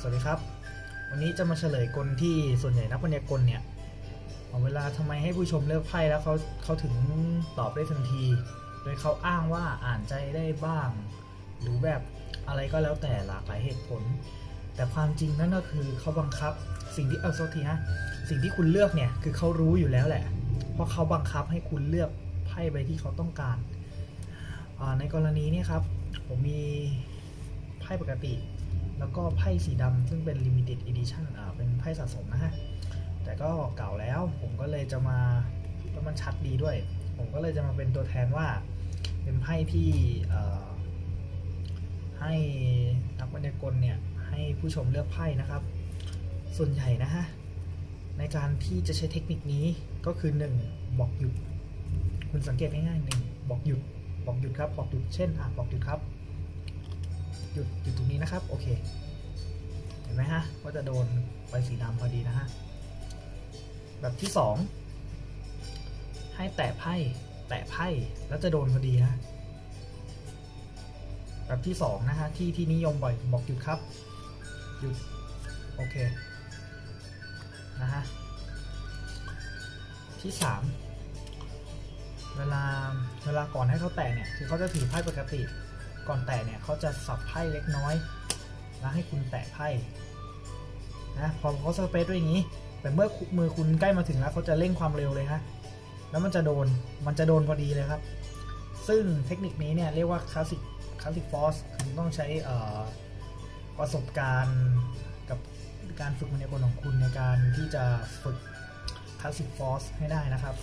สวัสดีครับ วันนี้จะมาเฉลยกลที่ส่วนใหญ่นักพยากลเนี่ยเอาเวลาทำไมให้ผู้ชมเลือกไพ่แล้วเขาเขาถึงตอบได้ทันที โดยเขาอ้างว่าอ่านใจได้บ้าง หรือแบบอะไรก็แล้วแต่หลากหลายเหตุผล แต่ความจริงนั่นก็คือเขาบังคับสิ่งที่เอาโทษทีฮะสิ่งที่คุณเลือกเนี่ยคือเขารู้อยู่แล้วแหละ เพราะเขาบังคับให้คุณเลือกไพ่ใบที่เขาต้องการ ในกรณีนี้ครับผมมีไพ่ปกติ แล้วก็ไพ่สีดำซึ่งเป็น limited edition อ่าเป็นไพ่สะสมนะฮะ แต่ก็เก่าแล้วผมก็เลยจะมาแล้วมันชัดดีด้วย ผมก็เลยจะมาเป็นตัวแทนว่า เป็นไพ่ที่ให้นักบรรยากลเนี่ย ให้ผู้ชมเลือกไพ่นะครับ ส่วนใหญ่นะฮะ ในการที่จะใช้เทคนิคนี้ก็คือ 1 บอกหยุด คุณสังเกตง่ายๆหนึ่งบอกหยุด บอกหยุดครับ บอกหยุดเช่นอะบอกหยุดครับ หยุดหยุดตรงนี้นะครับ โอเค เห็นไหมฮะว่าจะโดนใบสีดำพอดีนะฮะ แบบที่สองให้แตะไพ่แตะไพ่แล้วจะโดนพอดีฮะแบบที่สองนะฮะที่ที่นิยมบ่อยบอกหยุดครับ หยุด โอเค นะฮะ ที่สามเวลาเวลาก่อนให้เขาแตะเนี่ย คือเขาจะถือไพ่ปกติ ก่อนแตะเนี่ยเขาจะสับไพ่เล็กน้อย แล้วให้คุณแตะไพ่นะพอเขาสเปซด้วยอย่างนี้ แต่เมื่อมือคุณใกล้มาถึงแล้วเขาจะเร่งความเร็วเลยฮะแล้วมันจะโดนมันจะโดนพอดีเลยครับ ซึ่งเทคนิคนี้เนี่ยเรียกว่าคลาสสิกคลาสสิกฟอสคือต้องใช้ประสบการณ์กับการฝึกมายากลของคุณในการที่จะฝึกคลาสสิกฟอสให้ได้นะครับ